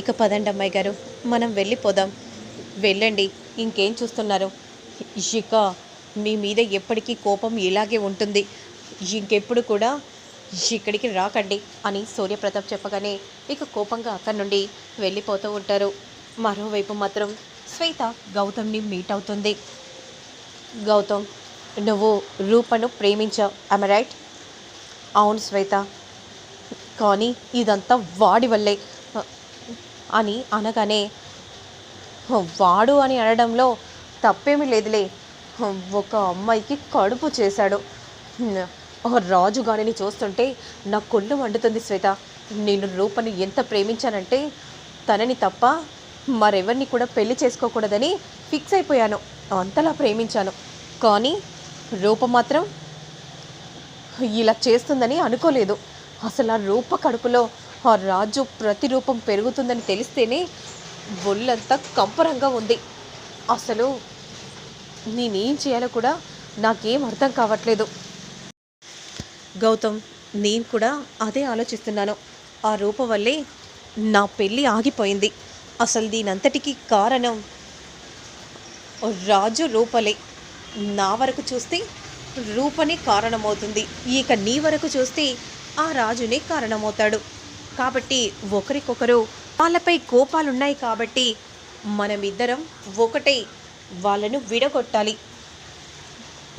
ఇక పదండి అమ్మాయి గారు మనం వెళ్ళిపోదాం వెళ్ళండి ఇంకేం చూస్తున్నారు? ఇక మీ మీద ఎప్పటికీ కోపం ఇలాగే ఉంటుంది. ఇంకెప్పుడు కూడా ఇక్కడికి రాకండి అని సూర్యప్రతాప్ చెప్పగానే ఇక కోపంగా అక్కడి నుండి వెళ్ళిపోతూ ఉంటారు. మరోవైపు మాత్రం శ్వేత గౌతమ్ని మీట్ అవుతుంది. గౌతమ్ నువ్వు రూపను ప్రేమించావు ఐమ రైట్ అవును శ్వేత కానీ ఇదంతా వాడి వల్లే. అని అనగానే వాడు అని అనడంలో తప్పేమీ లేదులే. ఒక అమ్మాయికి కడుపు చేశాడు. ఆ రాజు చూస్తుంటే నా కొళ్ళు వండుతుంది శ్వేత. నేను రూపని ఎంత ప్రేమించానంటే తనని తప్ప మరెవరిని కూడా పెళ్ళి చేసుకోకూడదని ఫిక్స్ అయిపోయాను. అంతలా ప్రేమించాను. కానీ రూప మాత్రం ఇలా చేస్తుందని అనుకోలేదు. అసలు ఆ రూప కడుపులో ఆ రాజు ప్రతిరూపం పెరుగుతుందని తెలిస్తేనే ఒళ్ళంతా కంపరంగా ఉంది. అసలు నేనేం చేయాలో కూడా నాకేం అర్థం కావట్లేదు. గౌతమ్ నేను కూడా అదే ఆలోచిస్తున్నాను. ఆ రూప వల్లే నా పెళ్ళి ఆగిపోయింది. అసలు దీనంతటికీ కారణం రాజు రూపలే. నా వరకు చూస్తే రూపనే కారణమవుతుంది. ఇక నీ వరకు చూస్తే ఆ రాజునే కారణమవుతాడు. కాబట్టి ఒకరికొకరు వాళ్ళపై కోపాలున్నాయి కాబట్టి మనమిద్దరం ఒకటై వాళ్ళను విడగొట్టాలి.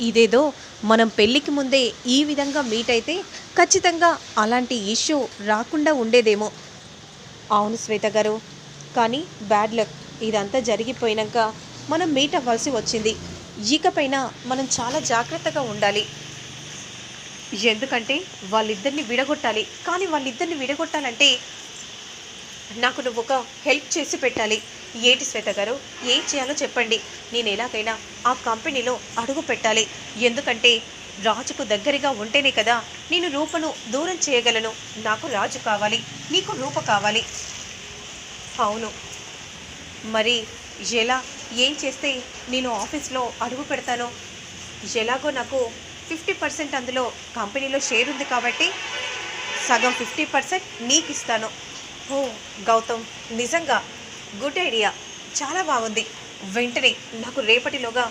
ఇదేదో మనం పెళ్ళికి ముందే ఈ విధంగా మీట్ అయితే ఖచ్చితంగా అలాంటి ఇష్యూ రాకుండా ఉండేదేమో. అవును శ్వేత గారు కానీ బ్యాడ్ లక్. ఇదంతా జరిగిపోయినాక మనం మీట్ అవ్వాల్సి వచ్చింది. ఇకపైన మనం చాలా జాగ్రత్తగా ఉండాలి. ఎందుకంటే వాళ్ళిద్దరిని విడగొట్టాలి. కానీ వాళ్ళిద్దరిని విడగొట్టాలంటే నాకు నువ్వు ఒక హెల్ప్ చేసి పెట్టాలి. ఏంటి శ్వేత గారు? ఏం చేయాలో చెప్పండి. నేను ఎలాగైనా ఆ కంపెనీలో అడుగు పెట్టాలి. ఎందుకంటే రాజుకు దగ్గరగా ఉంటేనే కదా నేను రూపను దూరం చేయగలను. నాకు రాజు కావాలి. నీకు రూప కావాలి. అవును. మరి ఎలా? ఏం చేస్తే నేను ఆఫీస్లో అడుగు పెడతాను? ఎలాగో నాకు ఫిఫ్టీ పర్సెంట్ అందులో కంపెనీలో షేర్ ఉంది కాబట్టి సగం ఫిఫ్టీ పర్సెంట్ నీకు ఇస్తాను ఓ గౌతమ్ నిజంగా గుడ్ ఐడియా. చాలా బాగుంది. వెంటనే నాకు రేపటిలోగా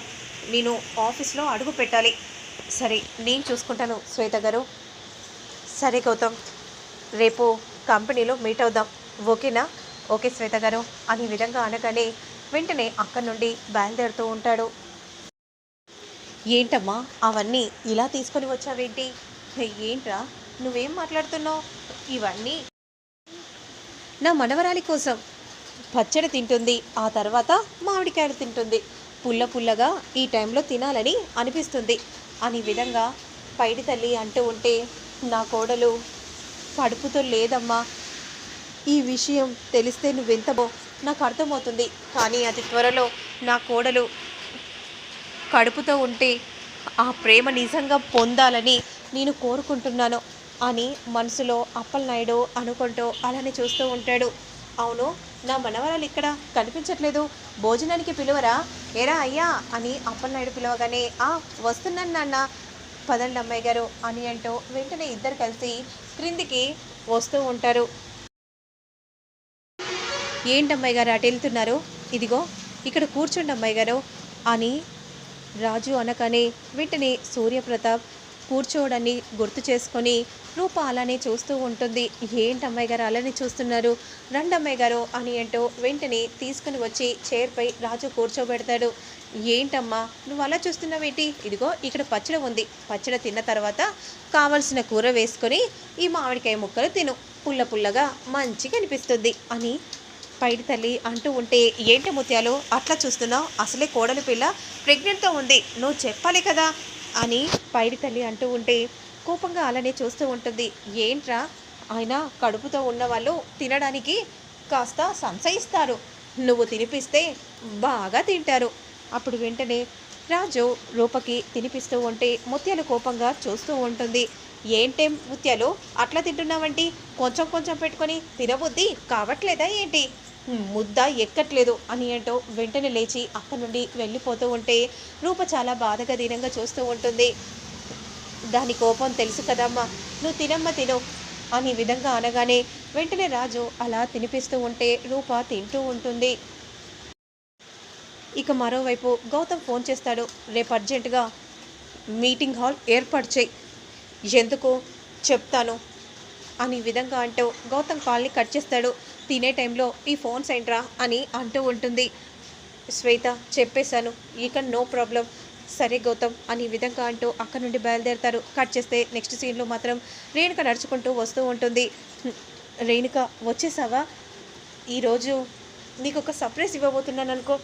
నేను ఆఫీస్లో అడుగు పెట్టాలి. సరే నేను చూసుకుంటాను శ్వేత గారు. సరే గౌతమ్. రేపు కంపెనీలో మీట్ అవుదాం. ఓకేనా? ఓకే శ్వేత గారు. అనే విధంగా అనగానే వెంటనే అక్కడి నుండి బయలుదేరుతూ ఉంటాడు. ఏంటమ్మా? అవన్నీ ఇలా తీసుకొని వచ్చావేంటి? ఏంట్రా? నువ్వేం మాట్లాడుతున్నావు? ఇవన్నీ నా మనవరాలి కోసం. పచ్చడి తింటుంది ఆ తర్వాత మామిడికాయలు తింటుంది. పుల్ల పుల్లగా ఈ టైంలో తినాలని అనిపిస్తుంది. అని విధంగా పైడి తల్లి అంటూ ఉంటే నా కోడలు కడుపుతో లేదమ్మా. ఈ విషయం తెలిస్తే నువ్వెంతమో నాకు అర్థమవుతుంది. కానీ అతి త్వరలో నా కోడలు కడుపుతో ఉంటే ఆ ప్రేమ నిజంగా పొందాలని నేను కోరుకుంటున్నాను అని మనసులో అప్పలనాయుడు అనుకుంటూ అలానే చూస్తూ ఉంటాడు. అవును నా మనవరాలు ఇక్కడ కనిపించట్లేదు. భోజనానికి పిలువరా? ఏరా అయ్యా అని అప్పలనాయుడు పిలవగానే ఆ వస్తున్నాను నాన్న. పదండి అమ్మాయి గారు అని అంటూ వెంటనే ఇద్దరు కలిసి క్రిందికి వస్తూ ఉంటారు. ఏంటమ్మాయి గారు అటు వెళ్తున్నారు? ఇదిగో ఇక్కడ కూర్చోండి అమ్మాయి గారు అని రాజు అనగానే వెంటనే సూర్యప్రతాప్ కూర్చోవడాన్ని గుర్తు చేసుకొని రూప అలానే చూస్తూ ఉంటుంది. ఏంటి అమ్మాయి గారు అలానే చూస్తున్నారు? రండి అమ్మాయి గారు అని అంటూ వెంటనే తీసుకుని వచ్చి చైర్పై రాజు కూర్చోబెడతాడు. ఏంటమ్మా నువ్వు అలా చూస్తున్నావేంటి? ఇదిగో ఇక్కడ పచ్చడి ఉంది. పచ్చడి తిన్న తర్వాత కావలసిన కూర వేసుకొని ఈ మామిడికాయ ముక్కలు తిను. పుల్ల పుల్లగా మంచిగా అనిపిస్తుంది అని పైడి తల్లి అంటూ ఉంటే ఏంటి ముత్యాలు? అట్లా చూస్తున్నావు? అసలే కోడలి పిల్ల ప్రెగ్నెంట్తో ఉంది. నువ్వు చెప్పాలి కదా? అని పైడి తల్లి అంటూ ఉంటే కోపంగా అలానే చూస్తూ ఉంటుంది. ఏంట్రా? ఆయన కడుపుతో ఉన్న వాళ్ళు తినడానికి కాస్త సంశయిస్తారు. నువ్వు తినిపిస్తే బాగా తింటారు. అప్పుడు వెంటనే రాజు రూపకి తినిపిస్తూ ఉంటే ముత్యాలు కోపంగా చూస్తూ ఉంటుంది. ఏంటే ముత్యాలు? అట్లా తింటున్నావంటి కొంచెం కొంచెం పెట్టుకొని తినబుద్ధి కావట్లేదా ఏంటి? ముద్ద ఎక్కట్లేదు అని ఏంటో వెంటనే లేచి అక్కడి నుండి వెళ్ళిపోతూ ఉంటే రూప చాలా బాధగా దీనంగా చూస్తూ ఉంటుంది. దాని కోపం తెలుసు కదమ్మా నువ్వు తినమ్మ తిను అని విధంగా అనగానే వెంటనే రాజు అలా తినిపిస్తూ ఉంటే రూప తింటూ ఉంటుంది. ఇక మరోవైపు గౌతమ్ ఫోన్ చేస్తాడు రేపు అర్జెంటుగా మీటింగ్ హాల్ ఏర్పాటు చేయి. ఎందుకు? చెప్తాను. అని విధంగా అంటూ గౌతమ్ కాల్ని కట్ చేస్తాడు. తినే టైంలో ఈ ఫోన్స్ ఏంట్రా అని అంటూ ఉంటుంది. శ్వేత చెప్పేశాను ఇక నో ప్రాబ్లం సరే గౌతమ్ అని విధంగా అంటూ అక్కడ నుండి బయలుదేరతారు. కట్ చేస్తే నెక్స్ట్ సీన్లో మాత్రం రేణుక నడుచుకుంటూ వస్తూ ఉంటుంది. రేణుక వచ్చేసావా? ఈరోజు నీకు ఒక సర్ప్రైజ్ ఇవ్వబోతున్నాను అనుకో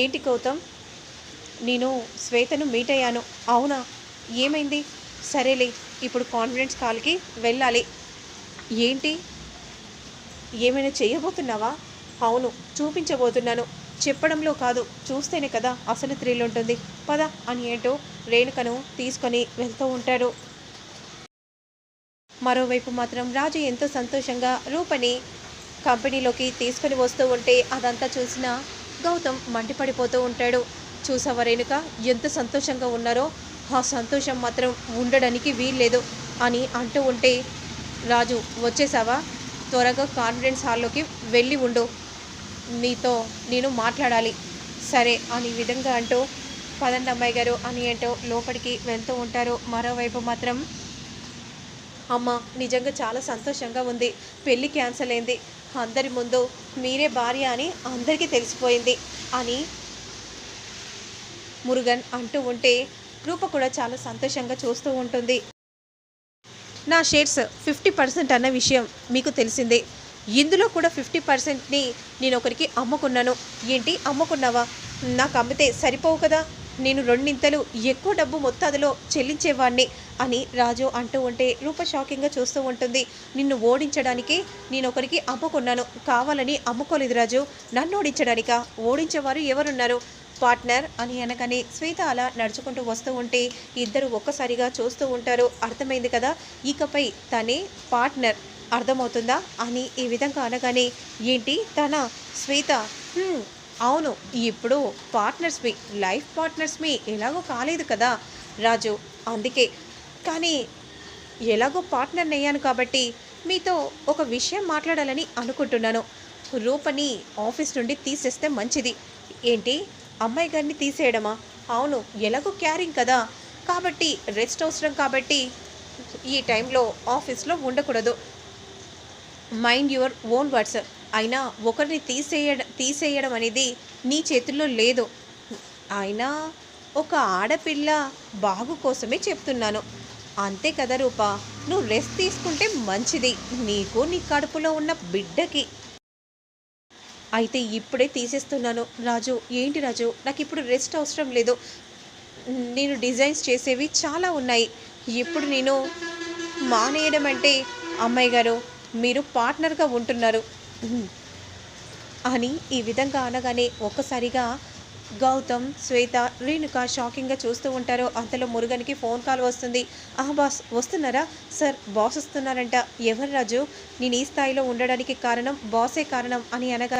ఏంటి గౌతమ్? నేను శ్వేతను మీట్ అయ్యాను. అవునా? ఏమైంది? సరేలే ఇప్పుడు కాన్ఫిడెన్స్ కాల్కి వెళ్ళాలి. ఏంటి? ఏమైనా చేయబోతున్నావా? అవును చూపించబోతున్నాను. చెప్పడంలో కాదు చూస్తేనే కదా అసలు థ్రిల్ ఉంటుంది. పద అని ఏంటో రేణుకను తీసుకొని వెళ్తూ ఉంటాడు. మరోవైపు మాత్రం రాజు ఎంతో సంతోషంగా రూపని కంపెనీలోకి తీసుకొని వస్తూ ఉంటే అదంతా చూసిన గౌతమ్ మండిపడిపోతూ ఉంటాడు. చూసావా రేణుక ఎంత సంతోషంగా ఉన్నారో? ఆ సంతోషం మాత్రం ఉండడానికి వీల్లేదు అని అంటూ ఉంటే రాజు వచ్చేసావా? త్వరగా కాన్ఫిడెన్స్ హాల్లోకి వెళ్ళి ఉండు. నీతో నేను మాట్లాడాలి. సరే అని విధంగా అంటూ పదండి అమ్మాయి గారు అని ఏంటో లోపలికి వెళ్తూ ఉంటారు. మరోవైపు మాత్రం అమ్మ నిజంగా చాలా సంతోషంగా ఉంది. పెళ్ళి క్యాన్సిల్ అయింది. అందరి ముందు మీరే భార్య అని అందరికీ తెలిసిపోయింది అని మురుగన్ అంటూ ఉంటే రూప కూడా చాలా సంతోషంగా చూస్తూ ఉంటుంది. నా షేర్స్ ఫిఫ్టీ పర్సెంట్ అన్న విషయం మీకు తెలిసిందే. ఇందులో కూడా ఫిఫ్టీ పర్సెంట్ని నేను ఒకరికి అమ్ముకున్నాను. ఏంటి? అమ్ముకున్నావా? నాకు అమ్మితే సరిపోవు కదా? నేను రెండింతలు ఎక్కువ డబ్బు మొత్తాదులో చెల్లించేవాణ్ణి అని రాజు అంటూ ఉంటే రూప షాకింగ్గా చూస్తూ ఉంటుంది. నిన్ను ఓడించడానికి నేను ఒకరికి అమ్ముకున్నాను. కావాలని అమ్ముకోలేదు రాజు. నన్ను ఓడించడానికా? ఓడించేవారు ఎవరున్నారు? పార్ట్నర్ అని అనగానే శ్వేత అలా నడుచుకుంటూ వస్తూ ఉంటే ఇద్దరు ఒక్కసారిగా చూస్తూ ఉంటారు. అర్థమైంది కదా? ఇకపై తనే పార్ట్నర్. అర్థమవుతుందా? అని ఈ విధంగా అనగానే ఏంటి? తన శ్వేత అవును ఇప్పుడు పార్ట్నర్స్ మీ లైఫ్ పార్ట్నర్స్ మీ ఎలాగో కాలేదు కదా రాజు. అందుకే కానీ ఎలాగో పార్ట్నర్ అయ్యాను కాబట్టి మీతో ఒక విషయం మాట్లాడాలని అనుకుంటున్నాను. రూపని ఆఫీస్ నుండి తీసేస్తే మంచిది. ఏంటి? అమ్మాయి గారిని తీసేయడమా? అవును ఎలాగో క్యారింగ్ కదా. కాబట్టి రెస్ట్ అవసరం కాబట్టి ఈ టైంలో ఆఫీస్లో ఉండకూడదు. Mind your own words. అయినా ఒకరిని తీసేయడం తీసేయడం అనేది నీ చేతుల్లో లేదు. అయినా ఒక ఆడపిల్ల బాగు కోసమే చెప్తున్నాను. అంతే కదా రూపా. నువ్వు రెస్ట్ తీసుకుంటే మంచిది. నీకు నీ కడుపులో ఉన్న బిడ్డకి. అయితే ఇప్పుడే తీసేస్తున్నాను. రాజు ఏంటి రాజు? నాకు ఇప్పుడు రెస్ట్ అవసరం లేదు. నేను డిజైన్స్ చేసేవి చాలా ఉన్నాయి. ఇప్పుడు నేను మానేయడం అంటే అమ్మాయి గారు మీరు పార్ట్నర్గా ఉంటున్నారు. అని ఈ విధంగా అనగానే ఒక్కసారిగా గౌతమ్ శ్వేత రేణుక షాకింగ్గా చూస్తూ ఉంటారు. అంతలో మురుగన్కి ఫోన్ కాల్ వస్తుంది. ఆ బాస్ వస్తున్నారా? సార్ బాస్ వస్తున్నారంట. ఎవరు రాజు? నేను ఈ స్థాయిలో ఉండడానికి కారణం బాసే కారణం అని అనగా